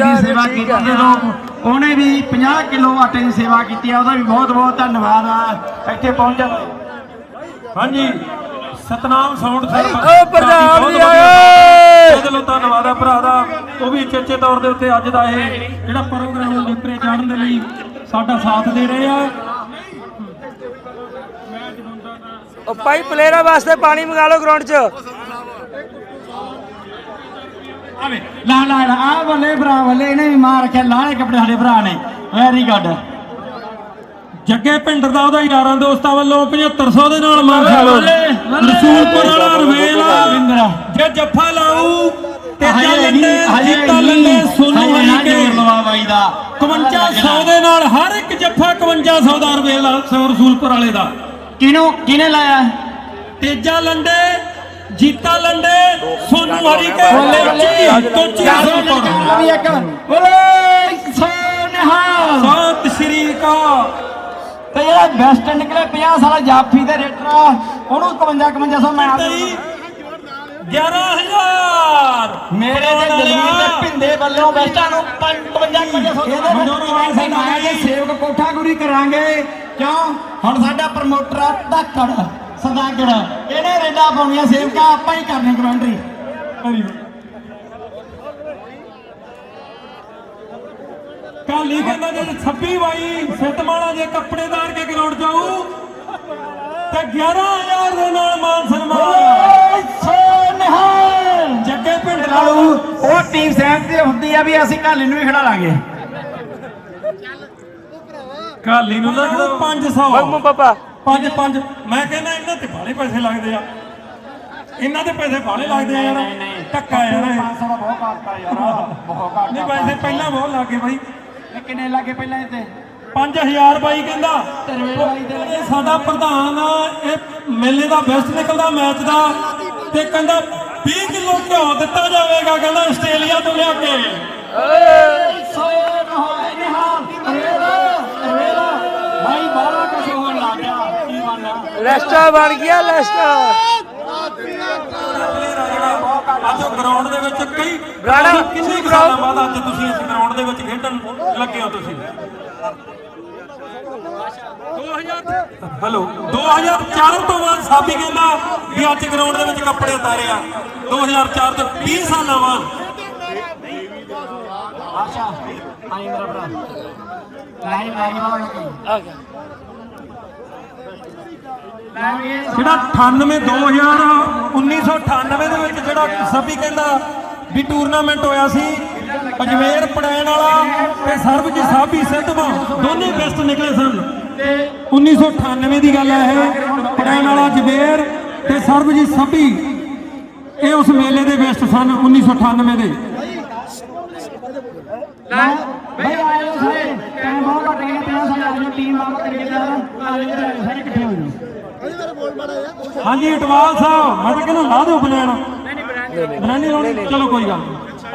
ਆਟੇ ਦੀ ਸੇਵਾ ਕੀਤੀ ਆ। ਜਦੋਂ ਉਹਨੇ ਵੀ 50 ਕਿਲੋ ਆਟੇ ਦੀ ਸੇਵਾ ਕੀਤੀ ਆ ਉਹਦਾ ਵੀ ਬਹੁਤ ਬਹੁਤ ਧੰਨਵਾਦ ਆ। ਇੱਥੇ ਪਹੁੰਚਣ ਹਾਂਜੀ। ਸਤਨਾਮ ਸਾਊਂਡ ਸਰਵਿਸ ਓ ਪ੍ਰਧਾਨ ਜੀ ਆਏ ਲਈ ਧੰਨਵਾਦ ਹੈ ਭਰਾ ਦਾ। ਉਹ ਵੀ ਚੇਚੇ ਤੌਰ ਦੇ ਉੱਤੇ ਅੱਜ ਦਾ ਇਹ ਜਿਹੜਾ ਪ੍ਰੋਗਰਾਮ ਲਿਪਰੇ ਚਾੜਨ ਦੇ ਲਈ ਸਾਡਾ ਸਾਥ ਦੇ ਰਹੇ ਆ। ਉਹ ਭਾਈ ਪਲੇਅਰਾਂ ਵਾਸਤੇ ਪਾਣੀ ਮੰਗਾ ਲਓ ਗਰਾਊਂਡ 'ਚ। ਆਵੇ। ਲਾ ਲਾ ਲਾ। ਆ ਬੱਲੇ ਭਰਾ ਬੱਲੇ ਇਹਨੇ ਵੀ ਮਾਰ ਰੱਖਿਆ। ਲਾਲੇ ਕੱਪੜੇ ਸਾਡੇ ਭਰਾ ਨੇ। ਵੈਰੀ ਗੁੱਡ ਜੱਗੇ ਪਿੰਡਰ ਦਾ ਉਹਦਾ ਯਾਰਾਂ ਦੋਸਤਾਂ ਵੱਲੋਂ 7500 ਦੇ ਨਾਲ ਮਾਰ ਖਾਲੋ ਰਸੂਲਪੁਰ ਵਾਲਾ। ਰਵੇਲ। ਜੇ ਜੱਫਾ ਲਾਊ ਤੇ ਹਜੇ ਜੀਤਾ ਲੰਡੇ ਸੋਨੂ ਨਾ ਕੇ ਬਾਈ ਦਾ 5500 ਦੇ ਨਾਲ ਹਰ ਇੱਕ ਜੱਫਾ 5500 ਦਾ ਰਵੇਲ ਰਸੂਲਪੁਰ ਵਾਲੇ ਦਾ। ਕਿਹਨੂੰ ਕਿਹਨੇ ਲਾਇਆ? ਤੇਜਾ ਲੰਡੇ ਜੀਤਾ ਲੰਡੇ ਸੋਨੂ ਹਰੀ ਕੇ ਬੱਲੇ ਬੱਲੇ ਤੋਚੀ ਰਸੂਲਪੁਰ ਵੀ ਇੱਕ ਬੋਲੇ ਸੋਨਹਾ। ਸਤਿ ਸ਼੍ਰੀ ਅਕਾਲ ਤੇ ਜਿਹੜਾ ਬੈਸਟ ਨਿਕਲੇ 50 ਸਾਲਾ ਜਾਫੀ ਦੇ ਰੇਟਰ ਉਹਨੂੰ 55 5500 ਮੈਂ ਆਪ ਤੇਰੀ 11000 ਮੇਰੇ ਤੇ ਦਲਵੀਰ ਤੇ ਭਿੰਦੇ ਵੱਲੋਂ ਬੈਸਟਾਂ ਨੂੰ 55 5500 ਇਹਦੇ ਮਨੋਰਮ ਵਾਲ ਸਿੰਘ ਆ ਨਾਲ। ਗਏ। ਸੇਵਕ ਕੋਠਾ ਗੁਰੀ ਕਰਾਂਗੇ। ਕਿਉਂ? ਹੁਣ ਸਾਡਾ ਪ੍ਰਮੋਟਰ ਆ ਧੱਕੜ ਸਦਾਗੜ ਇਹਨੇ ਰੇਡਾ ਪਾਉਣੀਆਂ ਸੇਵਕਾ ਆਪਾਂ ਹੀ ਕਰਨੀ ਕਮੈਂਟਰੀ। ਕਾਲੀ ਕਹਿੰਦਾ ਜੇ 26 ਬਾਈ ਸਤਮਾਲਾ ਜੇ ਕੱਪੜੇਦਾਰ ਕੇ ਗਰਾਊਂਡ ਜਾਊ ਤੇ 11000 ਦੇ ਨਾਲ ਮਾਨ ਸਨਮਾਨ। ਜੱਗੇ ਪਿੰਡ ਲਾਲੂ ਲਾਲੂ। ਉਹ ਟੀਮ ਸਹਿਮਤ ਤੇ ਹੁੰਦੀ ਆ ਵੀ ਅਸੀਂ ਕਾਲੀ ਨੂੰ ਵੀ ਖੜਾ ਲਾਂਗੇ। ਕਾਲੀ ਨੂੰ ਨਾ 500 ਮੰਮੂ ਪਾਪਾ। ਪੰਜ ਪੰਜ। ਮੈਂ ਕਹਿੰਦਾ ਇਹਨਾਂ ਤੇ ਬਾਲੇ ਪੈਸੇ ਲੱਗਦੇ ਆ। ਇਹਨਾਂ ਦੇ ਪੈਸੇ ਬਾਲੇ ਲੱਗਦੇ ਆ ਯਾਰ। ਧੱਕਾ ਯਾਰ ਇਹ। 500 ਦਾ ਬਹੁਤ ਘੱਟ ਆ ਯਾਰ। ਬਹੁਤ ਘੱਟ ਨਹੀਂ ਪੈਸੇ ਪਹਿਲਾਂ ਬਹੁਤ ਲੱਗੇ ਬਾਈ। ਕਿੰਨੇ ਲੱਗੇ ਪਹਿਲਾਂ ਇੱਥੇ 5000 ਬਾਈ ਕਹਿੰਦਾ। ਸਾਡਾ ਪ੍ਰਧਾਨ ਇਹ ਮੇਲੇ ਦਾ ਬੈਸਟ ਨਿਕਲਦਾ ਮੈਚ ਦਾ। ਤੇ ਕਹਿੰਦਾ 20 ਕਿਲੋ ਘਿਓ ਦਿੱਤਾ ਜਾਵੇਗਾ ਕਹਿੰਦਾ ਆਸਟ੍ਰੇਲੀਆ ਤੋਂ ਲਿਆ ਕੇ। ਭਾਈ ਬਾਰਾ ਕੁਝ ਹੋਣ ਲੱਗ ਗਿਆ ਕੀ ਲੈਸਟਾ ਬਣ ਗਿਆ ਲੈਸਟਾ ਅੱਜ ਗਰਾਊਂਡ ਦੇ ਵਿੱਚ ਕਈ ਬਰਾੜਾ, ਕਿੰਨੇ ਸਾਲਾਂ ਬਾਅਦ ਅੱਜ ਤੁਸੀਂ ਇਸ ਗਰਾਊਂਡ ਦੇ ਵਿੱਚ ਖੇਡਣ ਲੱਗੇ ਹੋ ਤੁਸੀਂ? 2000 ਹੈਲੋ 2004 ਤੋਂ ਬਾਅਦ ਸਾਬੀ ਕਹਿੰਦਾ ਵੀ ਅੱਜ ਗਰਾਊਂਡ ਦੇ ਵਿੱਚ ਕੱਪੜੇ ਉਤਾਰੇ ਆ 2004 ਤੋਂ 20 ਸਾਲਾਂ ਬਾਅਦ। ਆਸ਼ਾ ਆਈ ਮੇਰਾ ਭਰਾ। ਲਾਈਵ ਲਾਈਵ ਆ ਗਿਆ। ਜਿਹੜਾ 98 2000 1998 ਦੇ ਵਿੱਚ ਜਿਹੜਾ ਸਭੀ ਕਹਿੰਦਾ ਵੀ ਟੂਰਨਾਮੈਂਟ ਹੋਇਆ ਸੀ, ਅਜਮੇਰ, ਪੜੈਣ ਵਾਲਾ ਤੇ ਸਰਬਜੀਤ ਸਾਬੀ ਸਿੱਧਵਾਂ ਦੋਨੇ ਬੈਸਟ ਨਿਕਲੇ ਸਨ। 1998 ਦੀ ਗੱਲ ਹੈ ਇਹ, ਪੜੈਣ ਵਾਲਾ ਅਜਮੇਰ ਤੇ ਸਰਬਜੀਤ ਸਾਬੀ, ਇਹ ਉਸ ਮੇਲੇ ਦੇ ਬੈਸਟ ਸਨ 1998 ਦੇ। ਭਾਈ ਆਇਓ ਸਾਰੇ ਟਾਈਮ ਬਹੁਤ ਘੱਟ ਗਿਆ 50 ਸਾਲ ਆ ਟੀਮ ਬਾਬਾ ਕਰੀਏ ਯਾਰ ਸਾਰੇ ਇਕੱਠੇ ਹੋ ਜਾਓ। ਹਾਂਜੀ, ਇਟਵਾਲ ਸਾਹਿਬ, ਮੈਂ ਤਾਂ ਕਹਿੰਦਾ ਲਾ ਦਿਓ ਬਨਾਨ ਬਨਾਨੀ ਲਾਉਣੀ, ਚਲੋ ਕੋਈ ਗੱਲ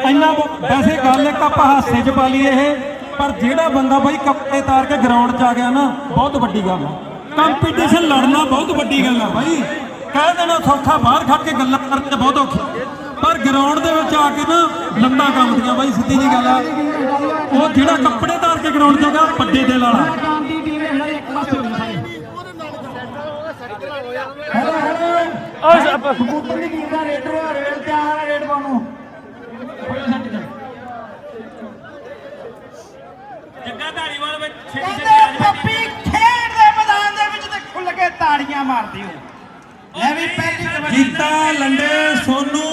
ਇੰਨਾ ਵੈਸੇ ਗੱਲ ਇੱਕ ਆਪਾਂ ਹਾਸੇ 'ਚ ਪਾ ਲਈਏ ਇਹ, ਪਰ ਜਿਹੜਾ ਬੰਦਾ ਬਾਈ ਕੱਪੜੇ ਤਾਰ ਕੇ ਗਰਾਊਂਡ 'ਚ ਆ ਗਿਆ ਨਾ, ਬਹੁਤ ਵੱਡੀ ਗੱਲ ਆ। ਕੰਪੀਟੀਸ਼ਨ ਲੜਨਾ ਬਹੁਤ ਵੱਡੀ ਗੱਲ ਆ ਬਾਈ। ਕਹਿ ਦੇਣਾ ਸੌਖਾ ਬਾਹਰ ਖੜ ਕੇ ਗੱਲਾਂ ਕਰਨ ਬਹੁਤ ਔਖੀ ਪਰ ਗਰਾਊਂਡ ਦੇ ਵਿੱਚ ਆ ਕੇ ਨਾ, ਲੱਤਾਂ ਕੰਮ ਦੀਆਂ ਬਾਈ, ਸਿੱਧੀ ਜੀ ਗੱਲ ਆ। ਉਹ ਜਿਹੜਾ ਕੱਪੜੇ ਤਾਰ ਕੇ ਗਰਾਊਂਡ 'ਚ ਆ ਗਿਆ ਵੱਡੇ ਦਿਲ ਵਾਲਾ। ਹੈਲੋ ਹੈਲੋ ਓ ਸਭ ਕਬੂਤਰ ਦੀ ਟੀਮ ਦਾ ਰੇਡਰ ਆ ਰੇਡ ਤੇ ਆ ਰੇਡ ਪਾਉਣੋ ਜੱਗਾ ਧਾਰੀਵਾਲ ਵਿੱਚ ਕਹਿੰਦੇ ਪੱਪੀ ਖੇਡ ਦੇ ਮੈਦਾਨ ਦੇ ਵਿੱਚ ਤੇ ਖੁੱਲ ਕੇ ਤਾੜੀਆਂ ਮਾਰਦੇ ਹੋ ਲੈ ਵੀ ਪਹਿਲੀ ਕਬੱਡੀ। ਜੀਤਾ ਲੰਡੇ ਸੋਨੂ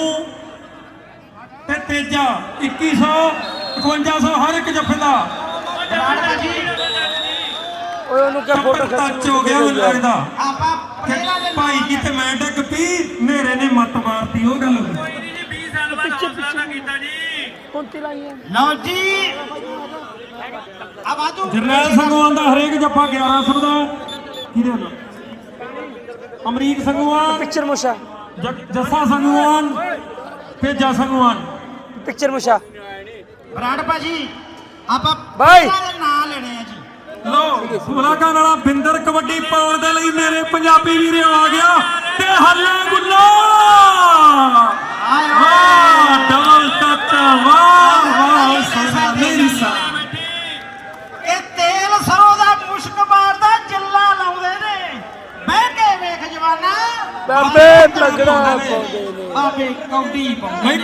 ਤੇ ਤੇਜਾ 2100 5100 ਹਰ ਇੱਕ ਜੱਫੇ ਦਾ ਓਏ ਉਹਨੂੰ ਕਿਆ ਫੋਟੋ ਟੱਚ ਹੋ ਗਿਆ ਮੈਨੂੰ ਲੱਗਦਾ। ਆਪਾਂ ਭਾਈ ਕਿਤੇ ਮੈਂ ਡੱਕ ਪੀ ਨੇਰੇ ਨੇ ਮੱਤ ਮਾਰਤੀ ਉਹ ਗੱਲ ਹੋ ਗਈ। ਕੁੰਤੀ ਲਾਈ ਹੈ ਲਓ ਜੀ। ਆ ਬਾਜੂ ਜਰਨੈਲ ਸੰਗਵਾਨ ਦਾ ਹਰੇਕ ਜੱਫਾ 1100 ਦਾ। ਕਿਹਦੇ ਅਮਰੀਕ ਸੰਗਵਾਨ ਪਿਕਚਰ ਮੁਸ਼ਾ। ਜ- ਜੱਸਾ ਸੰਗਵਾਨ ਤੇਜਾ ਸੰਗਵਾਨ ਪਿਕਚਰ ਮੁਸ਼ਾ। ਬਰਾੜ ਭਾਜੀ ਆਪਾਂ ਬਾਈ। ਲੋ ਮੁਲਾਕਾਤ ਬਿੰਦਰ ਕਬੱਡੀ ਪਾਉਣ ਦੇ ਲਈ ਮੇਰੇ ਪੰਜਾਬੀ ਵੀਰੇ ਆ ਗਿਆ ਤੇ ਹੱਲਾ ਗੁੱਲਾ। ਵਾਹ ਡਾਲ ਲਾਉਂਦੇ ਨੇ। ਬਹਿ ਕੇ ਪਾਉਂਦੇ ਨੇ। ਬਾਬੇ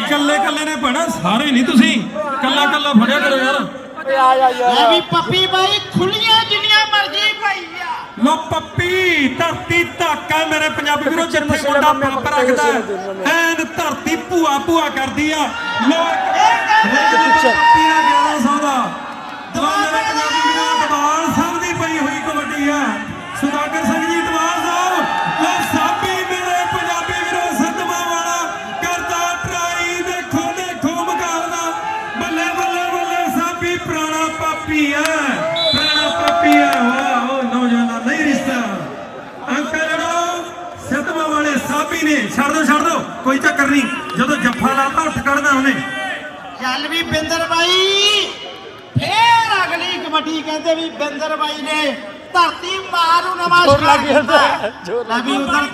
ਕੱਲੇ ਕੱਲੇ ਨੇ। ਭਣਾ ਸਾਰੇ ਨਹੀਂ ਤੁਸੀਂ। ਕੱਲਾ ਕੱਲਾ ਫੜਿਆ ਕਰੋ ਯਾਰ। ਓਏ ਆ ਜਾ ਲੈ ਯਾਰ ਵੀ ਪੱਪੀ ਬਾਈ ਖੁੱਲੀਆਂ ਜਿੰਨੀਆਂ ਮਰਜ਼ੀ ਪਾਈ ਆ। ਲੋ ਪੱਪੀ ਧਰਤੀ ਧਾਕਾ ਮੇਰੇ ਪੰਜਾਬੀ ਵੀਰੋ ਜਿੱਥੇ ਮੁੰਡਾ ਪੰਪ ਰੱਖਦਾ ਐਨ ਧਰਤੀ ਭੂਆ ਭੂਆ ਕਰਦੀ ਆ। ਲੋ ਪੱਪੀ ਦਾ 1100 ਦਾ। ਦਵਾ ਮੇਰੇ ਪੰਜਾਬੀ ਵੀਰੋ ਦਵਾਲ ਸਾਹਿਬ ਦੀ ਪਈ ਹੋਈ ਕਬੱਡੀ ਆ। ਸੁਦਾਗਰ ਸਿੰਘ ਕੋਈ ਚੱਕਰ ਨਹੀਂ। ਜਦੋਂ ਜੱਫਾ ਲਾਤਾ ਉੱਠ ਕੱਢਣਾ ਉਹਨੇ। ਚੱਲ ਵੀ ਬਿੰਦਰ ਬਾਈ। ਫੇਰ ਅਗਲੀ ਕਬੱਡੀ ਕਹਿੰਦੇ ਵੀ ਬਿੰਦਰ ਬਾਈ ਨੇ ਧਰਤੀ ਮਾਂ ਨੂੰ ਨਵਾਂ ਜ਼ੋਰ ਲੱਗ ਸ਼ਿਕਾਰ ਜਾਂਦਾ। ਹੈ, ਦਿੱਤਾ। ਜ਼ੋਰ ਲੈ ਵੀ ਉਧਰ।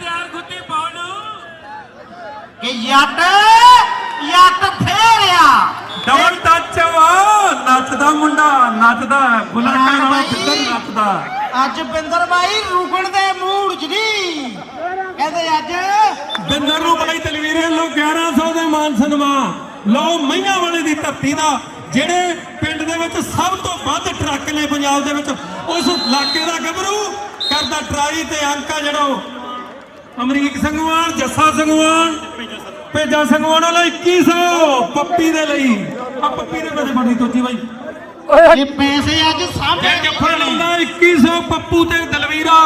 ਤਿਆਰ ਖੁੱਤੀ ਪਾਉਣ ਕਿ ਯੱਟ ਯੱਟ ਫੇਰਿਆ। ਡਬਲ ਟੱਚ ਵਾ। ਨੱਚਦਾ ਮੁੰਡਾ ਨੱਚਦਾ ਬੁਲਾਕਾ ਨਾਲ ਕਿੱਧਰ ਨੱਚਦਾ। ਅੱਜ ਬਿੰਦਰ ਬਾਈ ਰੁਕਣ ਦੇ ਮੂਡ 'ਚ ਨਹੀਂ। ਕਹਿੰਦੇ ਅੱਜ ਬਿੰਦਰ ਨੂੰ ਬਾਈ ਤਲਵੀਰੇ ਲੋ 1100 ਦੇ ਮਾਨ ਸਨਮਾਨ। ਲਓ ਮਈਆਂ ਵਾਲੇ ਦੀ ਧਰਤੀ ਦਾ ਜਿਹੜੇ ਪਿੰਡ ਦੇ ਵਿੱਚ ਸਭ ਤੋਂ ਵੱਧ ਟਰੱਕ ਨੇ ਪੰਜਾਬ ਦੇ ਵਿੱਚ ਉਸ ਇਲਾਕੇ ਦਾ ਗੱਭਰੂ ਕਰਦਾ ਟਰਾਈ ਤੇ ਅੰਕਾ ਜਿਹੜੋ ਅਮਰੀਕ ਸੰਗਵਾਨ ਜੱਸਾ ਸੰਗਵਾਨ ਭੇਜਾ ਸੰਗਵਾਨ ਵਾਲਾ 2100 ਪੱਪੀ ਦੇ ਲਈ। ਆ ਪੱਪੀ ਦੇ ਵਿੱਚ ਬੜੀ ਤੋਜੀ ਬਾਈ। ਇਹ ਪੈਸੇ ਅੱਜ ਸਾਹਮਣੇ ਜੱਫਾ ਲਾਉਂਦਾ 2100 ਪੱਪੂ ਤੇ ਦਲਵੀਰਾ।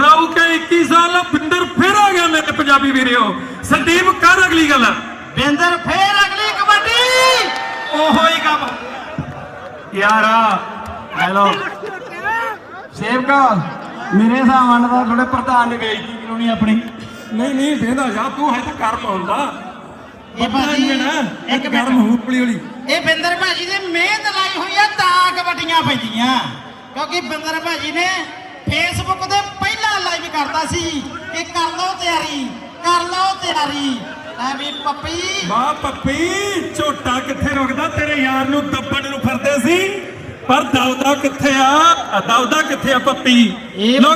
ਰਾਉ ਕੇ 2100 ਲਾ ਬਿੰਦਰ ਫਿਰ ਆ ਗਿਆ ਮੇਰੇ ਪੰਜਾਬੀ ਵੀਰਿਓ ਸੰਦੀਪ ਕਰ ਅਗਲੀ ਗੱਲ। ਬਿੰਦਰ ਫੇਰ ਅਗਲੀ ਕਬੱਡੀ। ਉਹੋ ਹੀ ਕੰਮ। ਯਾਰ ਹੈਲੋ ਸੇਵਕਾ ਮੇਰੇ ਹਿਸਾਬ ਨਾਲ ਤਾਂ ਥੋੜੇ ਪ੍ਰਧਾਨ ਨੇ ਬੇਇੱਜ਼ਤੀ ਕਰਾਉਣੀ ਆਪਣੀ। ਨਹੀਂ ਨਹੀਂ ਦੇਦਾ ਜਾ ਤੂੰ ਹੈ ਤਾਂ ਕਰ ਪਾਉਂਦਾ। ਇਹ ਭਾਜੀ ਇੱਕ ਇੱਕ ਗਰਮ ਮਿੰਟ ਹੋ ਪਲੀ ਹੌਲੀ ਇਹ ਬਿੰਦਰ ਭਾਜੀ ਨੇ ਮਿਹਨਤ ਲਾਈ ਹੋਈ ਆ ਤਾਂ ਕਬੱਡੀਆਂ ਪੈਂਦੀਆਂ ਕਿਉਂਕਿ ਬਿੰਦਰ ਭਾਜੀ ਨੇ ਫੇਸਬੁੱਕ ਤੇ ਪਹਿਲਾਂ ਲਾਈਵ ਕਰਦਾ ਸੀ ਕਿ ਕਰ ਲਓ ਤਿਆਰੀ ਕਰ ਲਓ ਤਿਆਰੀ। ਐ ਵੀ ਪੱਪੀ। ਵਾਹ ਪੱਪੀ ਝੋਟਾ ਕਿੱਥੇ ਰੁਕਦਾ? ਤੇਰੇ ਯਾਰ ਨੂੰ ਦੱਬਣ ਨੂੰ ਫਿਰਦੇ ਸੀ। ਪਰ ਦੌਦਾ ਕਿੱਥੇ ਆ? ਦੌਦਾ ਕਿੱਥੇ ਆ ਪੱਪੀ?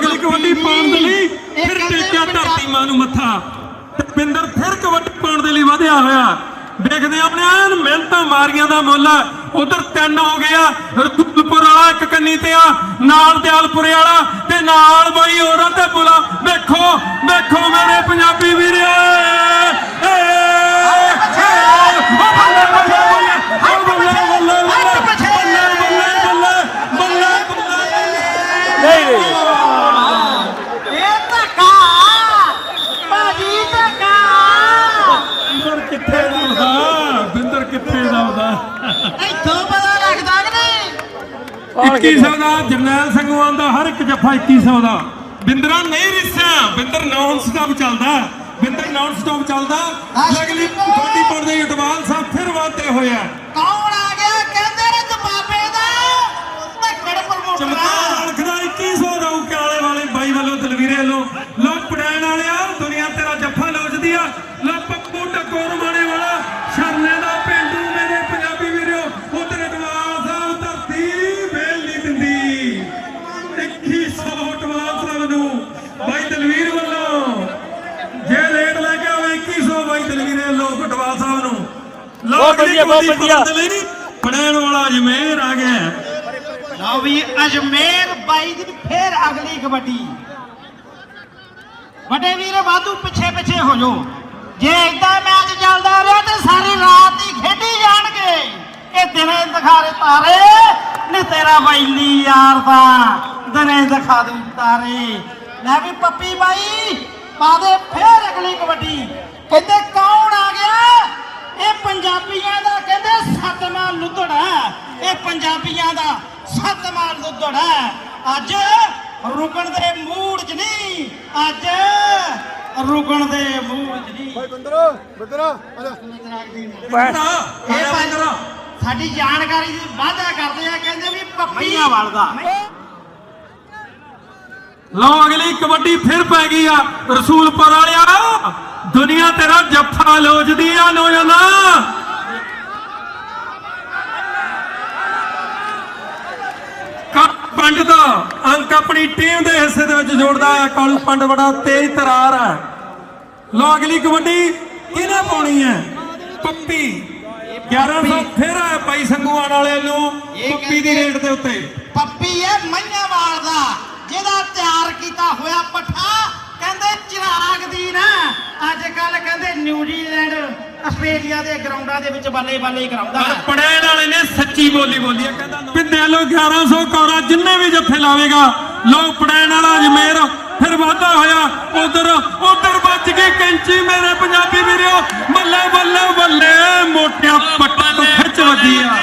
ਲਈ ਕਬੱਡੀ ਪਾਉਣ ਦੇ ਲਈ ਫਿਰ ਟੇਕਿਆ ਧਰਤੀ ਮਾਂ ਨੂੰ ਮੱਥਾ। ਪਿੰਦਰ ਫਿਰ ਕਬੱਡੀ ਪਾਉਣ ਦੇ ਲਈ ਵਧਿਆ ਹੋਇਆ। ਦੇਖਦੇ ਆਪਣੇ ਐਨ ਮਿਹਨਤਾਂ ਮਾਰੀਆਂ ਦਾ ਮੁੱਲ ਉਧਰ ਤਿੰਨ ਹੋ ਗਿਆ ਰਤੂਲਪੁਰ ਵਾਲਾ ਇੱਕ ਕੰਨੀ ਤੇ ਆ ਨਾਲ ਦਿਆਲਪੁਰੇ ਵਾਲਾ ਤੇ ਨਾਲ ਬਾਈ ਹੋਰਾਂ ਤੇ ਬੁਲਾ ਵੇਖੋ ਵੇਖੋ ਮੇਰੇ ਪੰਜਾਬੀ ਵੀਰੋ ਏ ਏ ਓ ਬੱਲੇ ਬੱਲੇ ਬੱਲੇ ਓ ਬੱਲੇ ਬੱਲੇ ਬੱਲੇ ਬੱਲੇ ਬੱਲੇ ਬੱਲੇ ਬੱਲੇ ਨਹੀਂ ਨਹੀਂ ਇਹ ਧੱਕਾ ਭਾਜੀ ਧੱਕਾ ਬਿੰਦਰ ਕਿੱਥੇ ਦਾ ਉਹਦਾ ਬਿੰਦਰ ਕਿੱਥੇ ਦਾ ਉਹਦਾ ਇੱਥੋਂ ਪਤਾ ਲੱਗਦਾ ਕਿ ਨਹੀਂ ਕੌਣ 2100 ਦਾ ਜਰਨੈਲ ਸੰਗਵਾਨ ਦਾ ਹਰ ਇੱਕ ਜੱਫਾ 2100 ਦਾ। ਬਿੰਦਰਾ ਨਹੀਂ ਰਿਸਿਆ। ਬਿੰਦਰ ਨਾਨ ਸਟਾਪ ਚੱਲਦਾ ਬਿੰਦਰ ਨਾਨ ਸਟਾਪ ਚੱਲਦਾ ਅਗਲੀ ਗੋਡੀ ਪੜਦੇ ਇਟਵਾਲ ਸਾਹਿਬ ਫਿਰ ਵਾਤੇ ਹੋਇਆ ਕੌਣ ਆ ਗਿਆ? ਕਹਿੰਦੇ ਨੇ ਦਬਾਬੇ ਦਾ। ਧੱਕੜ ਪ੍ਰਮੋਟਰ ਚਮਕਾਰ ਅਣਖਦਾ 2100 ਦਾ ਉਕਾਲੇ ਵਾਲੇ ਬਾਈ ਵੱਲੋਂ ਦਲਵੀਰੇ ਵੱਲੋਂ। ਬਹੁਤ ਵਧੀਆ, ਬਹੁਤ ਵਧੀਆ। ਪੜੈਣ ਵਾਲਾ ਅਜਮੇਰ ਆ ਗਿਆ। ਲਓ ਵੀ ਅਜਮੇਰ ਬਾਈ ਦੀ ਫੇਰ ਅਗਲੀ ਕਬੱਡੀ। ਵੱਡੇ ਵੀਰ ਵਾਧੂ ਪਿੱਛੇ ਪਿੱਛੇ ਹੋ ਜਾਓ। ਜੇ ਇਦਾਂ ਮੈਚ ਚੱਲਦਾ ਰਿਹਾ ਤੇ ਸਾਰੀ ਰਾਤ ਹੀ ਖੇਡੀ ਜਾਣਗੇ। ਇਹ ਦਿਨੇ ਦਿਖਾਰੇ ਤਾਰੇ। ਨੀ ਤੇਰਾ ਬੈਲੀ ਯਾਰ ਤਾਂ ਦਿਨੇ ਦਿਖਾ ਦੂ ਤਾਰੇ। ਲੈ ਵੀ ਪੱਪੀ ਬਾਈ ਪਾ ਦੇ ਫੇਰ ਅਗਲੀ ਕਬੱਡੀ। ਕਹਿੰਦੇ ਕੌਣ ਆ ਗਿਆ? ਇਹ ਪੰਜਾਬੀਆਂ ਦਾ ਕਹਿੰਦੇ ਸਤਮਾ ਲੁੱਦੜਾ ਇਹ ਪੰਜਾਬੀਆਂ ਦਾ ਸਤਮਾ ਲੁੱਦੜਾ ਅੱਜ ਰੁਕਣ ਦੇ ਮੂਡ 'ਚ ਨਹੀਂ। ਅੱਜ ਰੁਕਣ ਦੇ ਮੂਡ 'ਚ ਨਹੀਂ। ਇਹ ਭਾਈ ਸਾਡੀ ਜਾਣਕਾਰੀ ਦੀ ਵਾਅਦਾ ਕਰਦੇ ਆ ਕਹਿੰਦੇ ਵੀ ਪੱਪੀ ਵਲਦਾ। ਲਓ ਅਗਲੀ ਕਬੱਡੀ ਫਿਰ ਪੈ ਗਈ ਆ ਰਸੂਲਪੁਰ ਵਾਲਿਆ ਦੁਨੀਆ ਤੇਰਾ ਜੱਫਾ ਲੋਚਦੀ ਆ ਨੌਜਵਾਨਾ ਪੰਡ ਦਾ ਅੰਕ ਆਪਣੀ ਟੀਮ ਦੇ ਹਿੱਸੇ ਦੇ ਵਿੱਚ ਜੋੜਦਾ ਹੈ। ਕਾਲੂ ਪੰਡ ਬੜਾ ਤੇਜ਼ ਤਰਾਰ ਹੈ। ਲੋ ਅਗਲੀ ਕਬੱਡੀ ਕਿਹਨੇ ਪਾਉਣੀ ਹੈ? ਪੱਪੀ। 1100 ਫਿਰ ਹੈ ਭਾਈ ਸੰਗੂਆਣ ਵਾਲੇ ਨੂੰ ਪੱਪੀ ਦੀ ਰੇਟ ਦੇ ਉੱਤੇ। ਪੱਪੀ ਹੈ ਮਈਆਂਵਾਲ ਦਾ ਜਿਹਦਾ ਤਿਆਰ ਕੀਤਾ ਹੋਇਆ ਪੱਠਾ ਕਹਿੰਦੇ ਚਿਰਾਗ ਦੀ ਨਾ, ਅੱਜ ਕੱਲ ਕਹਿੰਦੇ ਨਿਊਜ਼ੀਲੈਂਡ ਆਸਟ੍ਰੇਲੀਆ ਦੇ ਗਰਾਊਂਡਾਂ ਦੇ ਵਿੱਚ ਬੱਲੇ ਬੱਲੇ ਹੀ ਕਰਾਉਂਦਾ ਪਰ ਪੜੈਣ ਵਾਲੇ ਨੇ ਸੱਚੀ ਬੋਲੀ ਬੋਲੀ ਹੈ ਕਹਿੰਦਾ ਪਿੰਦੇ ਲੋ 1100 ਕੋਰਾ ਜਿੰਨੇ ਵੀ ਜੱਫੇ ਲਾਵੇਗਾ ਲੋ ਪੜੈਣ ਵਾਲਾ ਅਜਮੇਰ, ਫਿਰ ਵਾਧਾ ਹੋਇਆ, ਉਧਰ ਉਧਰ ਵੱਜ ਗਈ ਕੈਂਚੀ ਮੇਰੇ ਪੰਜਾਬੀ ਵੀਰੋ। ਬੱਲੇ ਬੱਲੇ ਬੱਲੇ ਮੋਟਿਆ ਪੱਟਾਂ ਤੋਂ ਖਿੱਚ ਵੱਜੀ ਆ।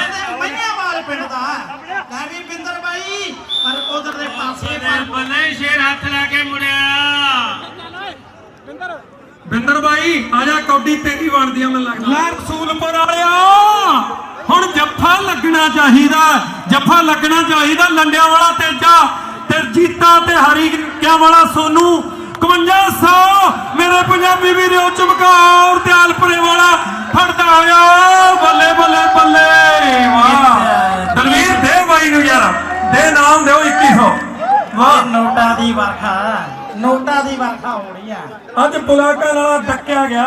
ਬਾਈ ਆ ਜਾ ਕੌਡੀ ਤੇਰੀ ਬਣਦੀ ਆ ਮੈਨੂੰ ਲੱਗਦਾ। ਲੈ ਰਸੂਲਪੁਰ ਵਾਲਿਆ ਹੁਣ ਜੱਫਾ ਲੱਗਣਾ ਚਾਹੀਦਾ ਜੱਫਾ ਲੱਗਣਾ ਚਾਹੀਦਾ ਲੰਡਿਆਂ ਵਾਲਾ ਤੇਜਾ ਤੇ ਜੀਤਾ ਤੇ ਹਰੀ ਕਿਆ ਵਾਲਾ ਸੋਨੂ। 5100 ਮੇਰੇ ਪੰਜਾਬੀ ਵੀਰੋ ਚਮਕੌਰ ਤੇ ਆਲਪਰੇ ਵਾਲਾ ਫੜਦਾ ਹੋਇਆ। ਬੱਲੇ ਬੱਲੇ ਬੱਲੇ ਵਾਹ। ਦਲਵੀਰ ਦੇ ਬਾਈ ਨੂੰ ਯਾਰ ਦੇ ਨਾਮ ਦਿਓ 2100 ਵਾਹ ਨੋਟਾਂ ਦੀ ਵਰਖਾ। ਨੋਟਾਂ ਦੀ ਵਰਖਾ ਹੋਣੀ ਆ। ਅੱਜ ਬੁਲਾਕਾ ਨਾਲ ਡੱਕਿਆ ਗਿਆ।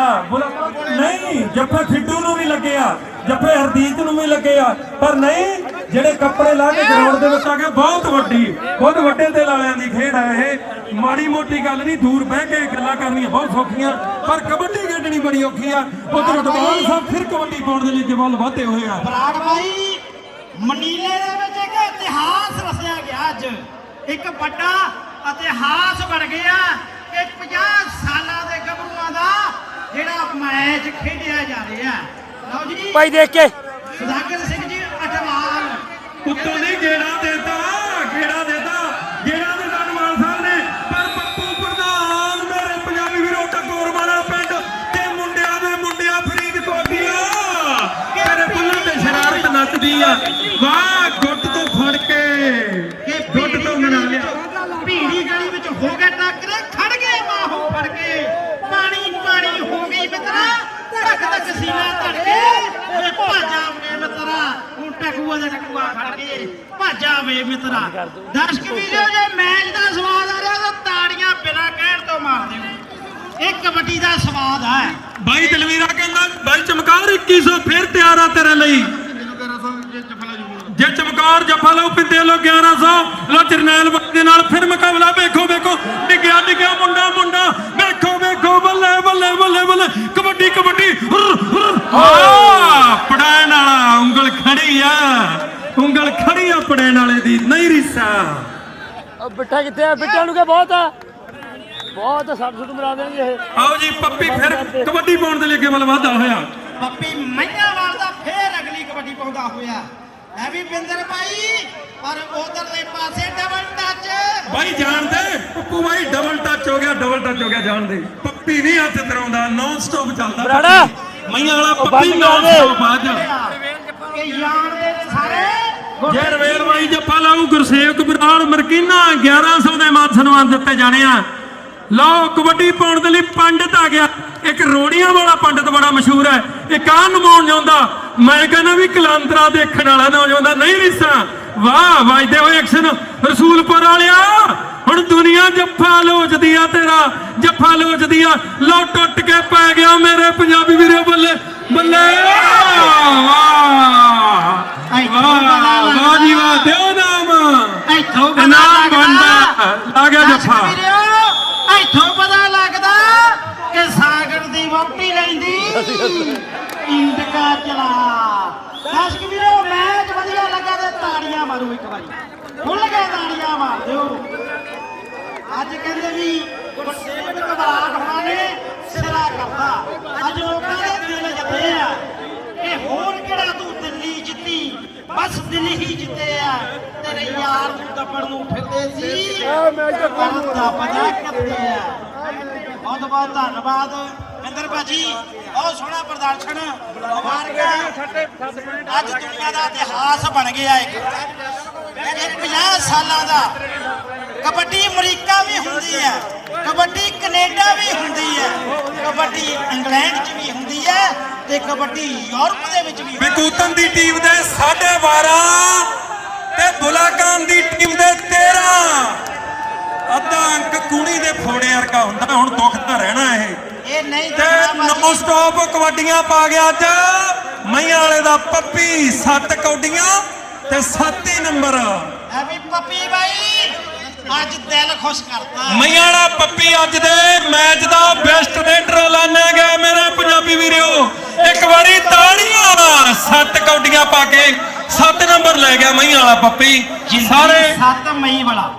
ਨਹੀਂ ਜੱਫੇ ਫਿੱਡੂ ਨੂੰ ਵੀ ਲੱਗਿਆ ਜੱਫੇ ਹਰਦੀਤ ਨੂੰ ਵੀ ਲੱਗਿਆ ਪਰ ਨਹੀਂ ਜਿਹੜੇ ਕੱਪੜੇ ਲਾ ਕੇ ਗਰਾਊਂਡ ਦੇ ਵਿੱਚ ਆ ਗਏ ਬਹੁਤ ਵੱਡੀ ਬਹੁਤ ਵੱਡੇ ਦਿਲ ਵਾਲਿਆਂ ਦੀ ਖੇਡ ਹੈ ਇਹ। ਮਾੜੀ ਮੋਟੀ ਗੱਲ ਨਹੀਂ ਦੂਰ ਬਹਿ ਕੇ ਗੱਲਾਂ ਕਰਨੀਆਂ ਬਹੁਤ ਸੌਖੀਆਂ। ਪਰ ਕਬੱਡੀ ਖੇਡਣੀ ਬੜੀ ਔਖੀ ਆ। ਉਧਰ ਦਵਾਲ ਸਾਹਿਬ ਫਿਰ ਕਬੱਡੀ ਪਾਉਣ ਦੇ ਲਈ ਜਵਾਲ ਵਾਧੇ ਹੋਏ ਆ। ਬਰਾੜ ਬਾਈ ਮਨੀਲੇ ਦੇ ਵਿੱਚ ਇੱਕ ਇਤਿਹਾਸ ਰਚਿਆ ਗਿਆ ਅੱਜ। ਇੱਕ ਵੱਡਾ ਇਤਿਹਾਸ ਬਣ ਗਿਆ ਕਿ 50 ਸਾਲਾਂ ਦੇ ਗੱਭਰੂਆਂ ਦਾ ਜਿਹੜਾ ਮੈਚ ਖੇਡਿਆ ਜਾ ਰਿਹਾ ਲਓ ਜੀ ਭਾਈ ਦੇਖ ਕੇ। ਸੁਦਾਗਰ ਸਿੰਘ ਜੀ ਅਟਵਾਲ। ਉੱਤੋਂ ਨਹੀਂ ਗੇੜਾ ਦੇਤਾ ਗੇੜਾ ਦੇਤਾ ਗੇੜਾ ਦੇ ਧੰਨਵਾਦ ਸਾਹਿਬ ਨੇ ਪਰ ਪੱਪੂ ਪ੍ਰਧਾਨ ਮੇਰੇ ਪੰਜਾਬੀ ਵੀਰੋ ਟਕੋਰ ਵਾਲਾ ਪਿੰਡ ਤੇ ਮੁੰਡਿਆਂ ਦੇ ਮੁੰਡਿਆਂ ਫਰੀਦਕੋਟ ਦੀਆਂ ਮੇਰੇ ਬੁੱਲਾਂ ਤੇ ਸ਼ਰਾਰਤ ਨੱਚਦੀ ਆ ਵਾਹ ਗੁੱਟ ਤੋਂ ਫੜ ਕੇ ਕਿ ਗੁੱਟ ਤੋਂ ਮਨਾ ਲਿਆ ਭੀੜੀ ਗਲੀ ਵਿੱਚ ਹੋ ਗਏ ਟੱਕਰੇ ਖੜ ਗਏ ਬਾਹੋਂ ਫੜ ਕੇ ਪਾਣੀ ਪਾਣੀ ਹੋ ਗਈ ਮਿੱਤਰਾ ਧੱਕ ਧੱਕ ਸੀਨਾ ਧੜਕੇ ਵੇ ਭਾਜਾ ਵੇ ਮਿੱਤਰਾ ਹੁਣ ਟਕੂਆ ਦਾ ਟਕੂਆ ਫੜ ਕੇ, ਭਾਜਾ ਵੇ ਮਿੱਤਰਾ। ਦਰਸ਼ਕ ਵੀਰੋ, ਜੇ ਮੈਚ ਦਾ ਸਵਾਦ ਆ ਰਿਹਾ, ਤਾਂ ਤਾੜੀਆਂ ਬਿਨਾਂ ਕਹਿਣ ਤੋਂ ਮਾਰ ਦਿਓ। ਇਹ ਕਬੱਡੀ ਦਾ ਸਵਾਦ ਹੈ ਬਾਈ ਦਲਵੀਰਾ ਕਹਿੰਦਾ, ਬਾਈ ਚਮਕਾਰ 2100 ਫਿਰ ਤਿਆਰ ਆ ਤੇਰੇ ਲਈ। ਜੇ ਚਮਕਾਰ ਜੱਫਾ ਲਓ ਪਿੰਦੇ ਲੋ 1100 ਲੋ ਜਰਨੈਲ ਬਾਈ ਦੇ ਨਾਲ, ਫਿਰ ਮੁਕਾਬਲਾ ਵੇਖੋ ਵੇਖੋ। ਡਿੱਗਿਆ ਡਿੱਗਿਆ, ਮੁੰਡਾ ਮੁੰਡਾ। ਵੇਖੋ ਵੇਖੋ ਬੱਲੇ ਬੱਲੇ ਬੱਲੇ ਬੱਲੇ। ਕਬੱਡੀ ਕਬੱਡੀ। ਹੁਰ, ਹੁਰ। ਆ ਪੜਾਣ ਵਾਲਾ ਉਂਗਲ ਖੜੀ ਆ। ਉਂਗਲ ਖੜੀ ਆ ਪੜਾਣ ਵਾਲੇ ਦੀ। ਨਹੀਂ ਰਿਸਾ। ਉਹ ਬਿੱਟਾ ਕਿੱਥੇ ਆ? ਬਿੱਟਾ ਨੂੰ ਕਿ ਬਹੁਤ ਆ। ਬਹੁਤ ਸੱਟ ਸੁੱਟ ਮਰਾ ਦੇਣਗੇ ਇਹ। ਆਓ ਜੀ ਪੱਪੀ ਫਿਰ ਕਬੱਡੀ ਪਾਉਣ ਦੇ ਲਈ ਅੱਗੇ ਵੱਲ ਹੋਇਆ। ਪੱਪੀ ਮਈਆਂਵਾਲ ਦਾ ਫੇਰ ਅਗਲੀ ਕਬੱਡੀ ਪਾਉਂਦਾ ਹੋਇਆ। ਐ ਵੀ ਬਿੰਦਰ ਭਾਈ ਪਰ ਉਧਰਲੇ ਪਾਸੇ ਡਬਲ ਟੱਚ ਬਾਈ ਜਾਣਦੇ ਪੱਪੂ ਬਾਈ ਡਬਲ ਟੱਚ ਹੋ ਗਿਆ ਡਬਲ ਟੱਚ ਹੋ ਗਿਆ ਜਾਣਦੇ ਪੱਪੀ ਨਹੀਂ ਹੱਥ ਤਰਾਉਂਦਾ ਨਾਨ ਸਟਾਪ ਚੱਲਦਾ ਬਰਾੜਾ। ਮਈਆਂ ਵਾਲਾ ਪੱਪੀ ਨਾਨ ਦੇ। ਸਟਾਪ ਅੱਜ ਕਿ ਜਾਣਦੇ ਨੇ ਸਾਰੇ ਜੇ ਰਵੇਲ ਬਾਈ ਜੱਫਾ ਲਾਊ ਗੁਰਸੇਵਕ ਬਰਾੜ ਮਰਕੀਨਾ 1100 ਦੇ ਮਾਨ ਸਨਮਾਨ ਦਿੱਤੇ ਜਾਣੇ ਆ। ਲਓ ਕਬੱਡੀ ਪਾਉਣ ਦੇ ਲਈ ਪੰਡਤ ਆ ਗਿਆ। ਇੱਕ ਰੋੜੀਆਂ ਵਾਲਾ ਪੰਡਤ ਬੜਾ ਮਸ਼ਹੂਰ ਹੈ। ਇੱਕ ਆ ਨਮਾਉਣ ਜਾਂਦਾ। ਮੈਂ ਕਹਿੰਦਾ ਵੀ ਕਲਾਂਤਰਾ ਦੇਖਣ ਵਾਲਾ ਨੌਜਵਾਨ ਦਾ ਨਹੀਂ ਰਿਸਾ ਵਾਹ ਵੱਜਦੇ ਹੋਏ ਐਕਸ਼ਨ ਰਸੂਲਪੁਰ ਵਾਲਿਆ ਹੁਣ ਦੁਨੀਆ ਜੱਫਾ ਲੋਚਦੀ ਆ ਤੇਰਾ ਜੱਫਾ ਲੋਚਦੀ ਆ ਲਓ ਟੁੱਟ ਕੇ ਪੈ ਗਿਆ ਮੇਰੇ ਪੰਜਾਬੀ ਵੀਰੋ ਬੱਲੇ ਬੱਲੇ। ਵਾਹ ਵਾਹ ਵਾਹ ਜੀ ਵਾਹ ਦਿਓ ਨਾਮ। ਇੱਥੋਂ ਪਤਾ ਲੱਗਦਾ। ਬਣਦਾ। ਆ ਗਿਆ ਜੱਫਾ। ਦਰਸ਼ਕ ਵੀਰੋ, ਇੱਥੋਂ ਪਤਾ ਲੱਗਦਾ ਕਿ ਸਾਗਰ ਦੀ ਵਹੁਟੀ ਲੈਂਦੀ। ਇੰਡਕਾ ਚਲਾ ਦਰਸ਼ਕ ਵੀਰੋ ਮੈਚ ਵਧੀਆ ਲੱਗਾ ਤੇ ਤਾੜੀਆਂ ਮਾਰੋ ਇੱਕ ਵਾਰੀ। ਖੁੱਲ ਕੇ ਤਾੜੀਆਂ ਮਾਰ ਦਿਓ ਅੱਜ ਕਹਿੰਦੇ ਵੀ ਗੁਰਸੇਵਕ ਕਬਾੜ ਹੋਣਾ ਨੇ ਸਿਰਾ ਕਰਦਾ ਅੱਜ ਲੋਕਾਂ ਦੇ ਦਿਲ ਜਿੱਤੇ ਆ ਇਹ ਹੋਰ ਕਿਹੜਾ ਤੂੰ ਦਿੱਲੀ ਜਿੱਤੀ? ਬਸ ਦਿੱਲੀ ਹੀ ਜਿੱਤੇ ਆ। ਤੇਰੇ ਯਾਰ ਨੂੰ ਦੱਬਣ ਨੂੰ ਫਿਰਦੇ ਸੀ। ਪਰ ਦੱਬਦਾ ਕਿੱਥੇ ਆ। ਬਹੁਤ ਬਹੁਤ ਧੰਨਵਾਦ। ਮਿੰਦਰ ਭਾਜੀ, ਬਹੁਤ ਸੋਹਣਾ ਪ੍ਰਦਰਸ਼ਨ ਮੁਬਾਰਕਾਂ ਅੱਜ ਦੁਨੀਆ ਦਾ ਇਤਿਹਾਸ ਬਣ ਗਿਆ ਇੱਕ। ਇਹ 50 ਸਾਲਾਂ ਦਾ। ਕਬੱਡੀ ਅਮਰੀਕਾ ਵੀ ਹੁੰਦੀ ਹੈ, ਕਬੱਡੀ ਕੈਨੇਡਾ ਵੀ ਹੁੰਦੀ ਹੈ, ਕਬੱਡੀ ਇੰਗਲੈਂਡ 'ਚ ਵੀ ਹੁੰਦੀ ਹੈ ਤੇ ਕਬੱਡੀ ਯੂਰਪ ਦੇ ਵਿੱਚ ਵੀ ਹੁੰਦੀ ਹੈ। ਦੀ ਟੀਮ ਦੇ 12.5 ਤੇ ਬੁਲਾਕਾਨ ਦੀ ਟੀਮ ਦੇ 13 ਅੱਧਾ ਅੰਕ ਕੂਣੀ ਦੇ ਫੋੜੇ ਵਰਗਾ ਹੁੰਦਾ, ਹੁਣ ਦੁੱਖ ਤਾਂ ਰਹਿਣਾ ਇਹ। ਤੇ ਨੋ। ਸਟਾਪ ਕਬੱਡੀਆਂ ਪਾ ਗਿਆ ਅੱਜ। ਮਈਆਂ ਵਾਲੇ ਦਾ ਪੱਪੀ ਸੱਤ ਕੌਡੀਆਂ ਤੇ 7 ਹੀ ਨੰਬਰ। ਐ ਵੀ ਪੱਪੀ ਬਾਈ ਅੱਜ ਦਿਲ ਖੁਸ਼ ਕਰਤਾ ਮਈਆਂ ਵਾਲਾ ਪੱਪੀ ਅੱਜ ਦੇ ਮੈਚ ਦਾ ਬੈਸਟ ਰੇਡਰ ਐਲਾਨਿਆ ਗਿਆ ਮੇਰੇ ਪੰਜਾਬੀ ਵੀਰੋ। ਇੱਕ ਵਾਰੀ ਤਾੜੀਆਂ ਸੱਤ ਕੌਡੀਆਂ ਪਾ ਕੇ 7 ਨੰਬਰ ਲੈ ਗਿਆ ਮਈਆਂ ਵਾਲਾ ਪੱਪੀ। ਸਾਰੇ 7 ਮਈ ਵਾਲਾ।